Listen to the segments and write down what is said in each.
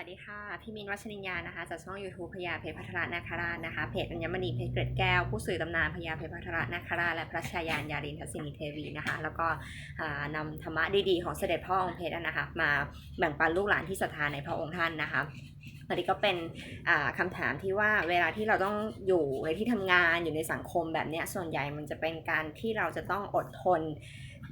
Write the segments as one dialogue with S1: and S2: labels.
S1: วัสดีค่ะ พี่มินวัชรินยานะคะ จากช่อง YouTube พญาเพชรพัทรนาคราชนะคะเพจอัญมณีเพชรเกร็ดแก้ว ผู้สื่อตำนานพญาเพชรพัทรนาคราชและพระชายานยารินทศินีเทวีนะคะ แล้วก็อ่านำธรรมะดีๆ ของเสด็จพ่อองค์เพชรนะคะ มาแบ่งปันลูกหลานที่ศรัทธาในพระองค์ท่านนะคะอันนี้ก็เป็นอ่าคำถามที่ว่าเวลาที่เราต้องอยู่ในที่ทำงานอยู่ในสังคมแบบนี้ส่วนใหญ่มันจะเป็นการที่เราจะต้องอดทน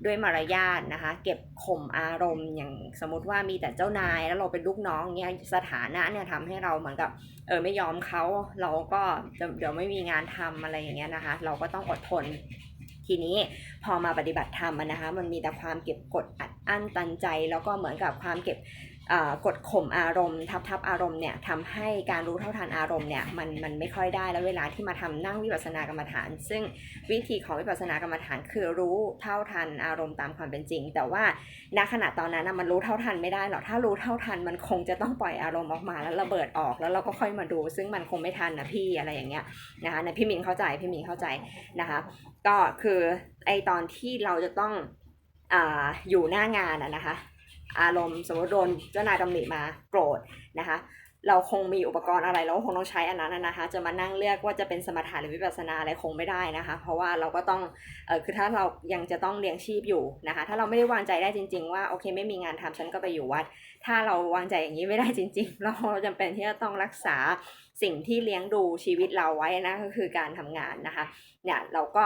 S1: ด้วยมารยาทนะคะ เก็บข่มอารมณ์อย่างสมมติว่ามีแต่เจ้านายแล้วเราเป็นลูกน้องเนี่ยสถานะเนี่ยทำให้เราเหมือนกับเออไม่ยอมเขาเราก็เดี๋ยวไม่มีงานทำอะไรอย่างเงี้ยนะคะ เราก็ต้องอดทนทีนี้พอมาปฏิบัติธรรมนะคะ มันมีแต่ความเก็บกดอัดอั้นตันใจ แล้วก็เหมือนกับความเก็บ กดข่มอารมณ์ ทับทับอารมณ์เนี่ยทำให้การรู้เท่าทันอารมณ์เนี่ยมันมันไม่ค่อยได้แล้วเวลาที่มาทำนั่งวิปัสสนากรรมฐาน ซึ่งวิธีของวิปัสสนากรรมฐานคือรู้เท่าทันอารมณ์ตามความเป็นจริง แต่ว่าณขณะตอนนั้นมันรู้เท่าทันไม่ได้หรอกถ้ารู้เท่าทันมันคงจะต้องปล่อยอารมณ์ออกมาแล้วระเบิดออกแล้วเราก็ค่อยมาดู ซึ่งมันคงไม่ทันนะพี่อะไรอย่างเงี้ยนะคะในพี่มินเข้าใจพี่มินเข้าใจนะคะก็คือไอตอนที่เราจะต้องออยู่หน้างานนะคะ อารมณ์สมมติโดนเจ้านายตำหนิมาโกรธนะคะ เราคงมีอุปกรณ์อะไรเราก็คงต้องใช้อันนั้นนะคะ จะมานั่งเลือกว่าจะเป็นสมถะหรือวิปัสสนาอะไรคงไม่ได้นะคะ เพราะว่าเราก็ต้องเออคือถ้าเรายังจะต้องเลี้ยงชีพอยู่นะคะ ถ้าเราไม่ได้วางใจได้จริง ๆ ว่าโอเคไม่มีงานทำฉันก็ไปอยู่วัด ถ้าเราวางใจอย่างนี้ไม่ได้จริง ๆ เราจำเป็นที่จะต้องรักษา สิ่งที่เลี้ยงดูชีวิตเราไว้นะก็คือการทำงานนะคะเนี่ยเราก็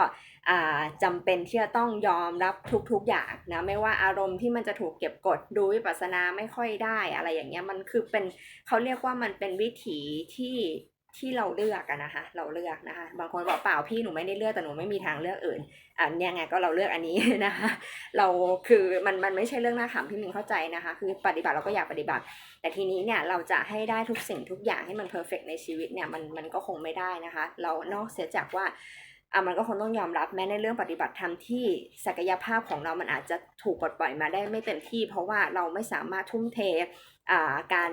S1: อ่าจำเป็นที่จะต้องยอมรับทุกๆอย่างนะไม่ว่าอารมณ์ที่มันจะถูกเก็บกดดูวิปัสสนาไม่ค่อยได้อะไรอย่างเงี้ยมันคือเป็นเขาเรียกว่ามันเป็นวิถีที่ ที่เราเลือกอะนะคะ เราเลือกนะคะ บางคนบอกเปล่าพี่หนูไม่ได้เลือกแต่หนูไม่มีทางเลือกอื่นอะเนี่ยไงก็เราเลือกอันนี้นะคะ เราคือมันมันไม่ใช่เรื่องน่าขำพี่มิงเข้าใจนะคะ คือปฏิบัติเราก็อยากปฏิบัติ แต่ทีนี้เนี่ยเราจะให้ได้ทุกสิ่งทุกอย่างให้มันเพอร์เฟกในชีวิตเนี่ยมันมันก็คงไม่ได้นะคะ เรานอกเสียจากว่าอะมันก็คงต้องยอมรับแม้ในเรื่องปฏิบัติธรรมที่ศักยภาพของเรามันอาจจะถูกปลดปล่อยมาได้ไม่เต็มที่ เพราะว่าเราไม่สามารถทุ่มเทอ่าการ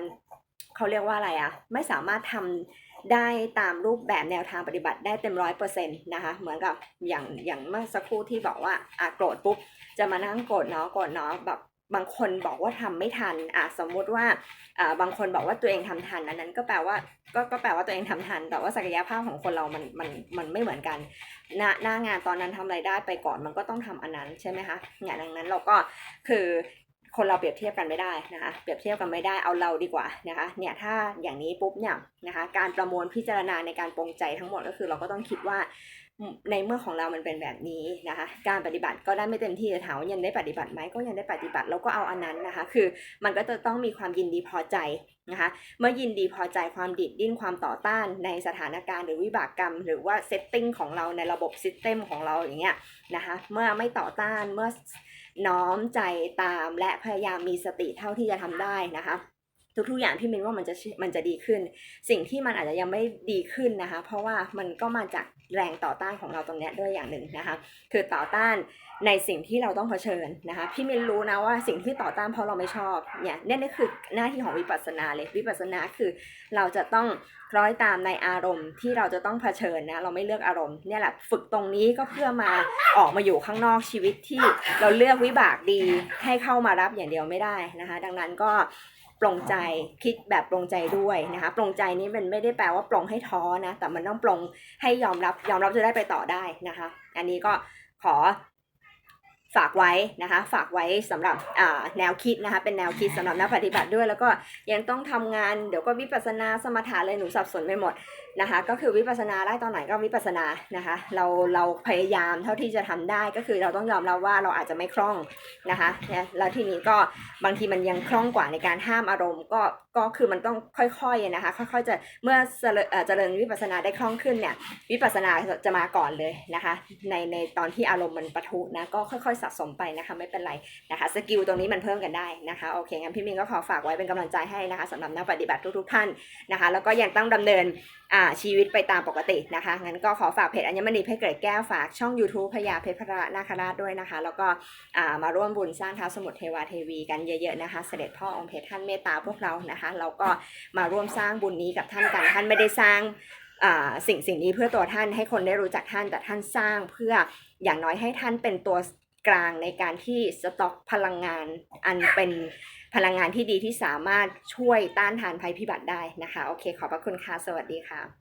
S1: เขาเรียกว่าอะไรอะไม่สามารถทำ ได้ตามรูปแบบแนวทางปฏิบัติได้เต็มร้อยเปอร์เซ็นต์นะคะเหมือนกับอย่างอย่างเมื่อสักครู่ที่บอกว่าอะโกรธปุ๊บจะมานั่งโกรธเนาะโกรธเนาะแบบบางคนบอกว่าทำไม่ทันอะสมมุติว่าอ่าบางคนบอกว่าตัวเองทำทันอันนั้นก็แปลว่าก็ก็แปลว่าตัวเองทำทัน แต่ว่าศักยภาพของคนเรามันมันมันไม่เหมือนกันหน้าหน้างานตอนนั้นทำอะไรได้ไปก่อนมันก็ต้องทำอันนั้นใช่ไหมคะเนี่ยดังนั้นเราก็คือ คนเราเปรียบเทียบกันไม่ได้นะคะเปรียบเทียบกันไม่ได้เอาเราดีกว่านะคะเนี่ยถ้าอย่างนี้ปุ๊บเนี่ยนะคะการประมวลพิจารณาในการปรงใจทั้งหมดก็คือเราก็ต้องคิดว่า ในเมื่อของเรามันเป็นแบบนี้นะคะ การปฏิบัติก็ได้ไม่เต็มที่จะถามว่ายังได้ปฏิบัติไหมก็ยังได้ปฏิบัติแล้วก็เอาอันนั้นนะคะ คือมันก็จะต้องมีความยินดีพอใจนะคะ เมื่อยินดีพอใจความดิดดิ้นความต่อต้านในสถานการณ์หรือวิบากกรรม หรือว่าเซตติ้งของเราในระบบซิสเต็มของเราอย่างเงี้ยนะคะเมื่อไม่ต่อต้านเมื่อน้อมใจตามและพยายามมีสติเท่าที่จะทำได้นะคะ ทุกๆอย่างพี่มินว่ามันจะมันจะดีขึ้น สิ่งที่มันอาจจะยังไม่ดีขึ้นนะคะ เพราะว่ามันก็มาจากแรงต่อต้านของเราตรงนี้ด้วยอย่างหนึ่งนะคะ คือต่อต้านในสิ่งที่เราต้องเผชิญนะคะ พี่มินรู้นะว่าสิ่งที่ต่อต้านเพราะเราไม่ชอบเนี่ยนี่นี่คือหน้าที่ของวิปัสสนาเลยวิปัสสนาคือเราจะต้องคล้อยตามในอารมณ์ที่เราจะต้องเผชิญนะเราไม่เลือกอารมณ์เนี่ยแหละฝึกตรงนี้ก็เพื่อมาออกมาอยู่ข้างนอกชีวิตที่เราเลือกวิบากดีให้เข้ามารับอย่างเดียวไม่ได้นะคะ ดังนั้นก็ ปลงใจคิดแบบปลงใจด้วยนะคะปลงใจนี้มันไม่ได้แปลว่าปลงให้ท้อนะแต่มันต้องปลงให้ยอมรับยอมรับจะได้ไปต่อได้นะคะ อันนี้ก็ขอ ฝากไว้นะคะฝากไว้สำหรับอ่าแนวคิดนะคะเป็นแนวคิดสำหรับนักปฏิบัติด้วย แล้วก็ยังต้องทำงานเดี๋ยวก็วิปัสสนาสมถะเลยหนูสับสนไปหมดนะคะก็คือวิปัสสนาได้ตอนไหนก็วิปัสสนานะคะเราเราพยายามเท่าที่จะทำได้ก็คือเราต้องยอมรับว่าเราอาจจะไม่คล่องนะคะเนี่ยแล้วทีนี้ก็บางทีมันยังคล่องกว่าในการห้ามอารมณ์ ก็ก็คือมันต้องค่อยๆนะคะค่อยๆจะเมื่อเจริญเอ่อเจริญวิปัสสนาได้คล่องขึ้นเนี่ยวิปัสสนาจะมาก่อนเลยนะคะในในตอนที่อารมณ์มันปะทุนะก็ค่อยๆสะสมไปนะคะไม่เป็นไรนะคะสกิลตรงนี้มันเพิ่มกันได้นะคะโอเคงั้นพี่มินก็ขอฝากไว้เป็นกำลังใจให้นะคะสำหรับนักปฏิบัติทุกๆท่านนะคะ แล้วก็ยังต้องดำเนินชีวิตไปตามปกตินะคะงั้นก็ขอฝากเพจอัญมณีเพชรเกรดแก้วฝากช่อง YouTube พญาเพชรพระนาคราชด้วยนะคะ แล้วก็มาร่วมบุญสร้างท้าวสมุทรเทวาเทวีกันเยอะๆนะคะ เสด็จพ่อองค์เพชรท่านเมตตาพวกเรานะคะเราก็มาร่วมสร้างบุญนี้กับท่านกันท่านไม่ได้สร้างสิ่งสิ่งนี้เพื่อตัวท่านให้คนได้รู้จักท่านแต่ท่านสร้างเพื่ออย่างน้อยให้ท่านเป็นตัว กลางในการที่สต็อกพลังงาน อันเป็นพลังงานที่ดีที่สามารถช่วยต้านทานภัยพิบัติได้นะคะ โอเค ขอบพระคุณค่ะ สวัสดีค่ะ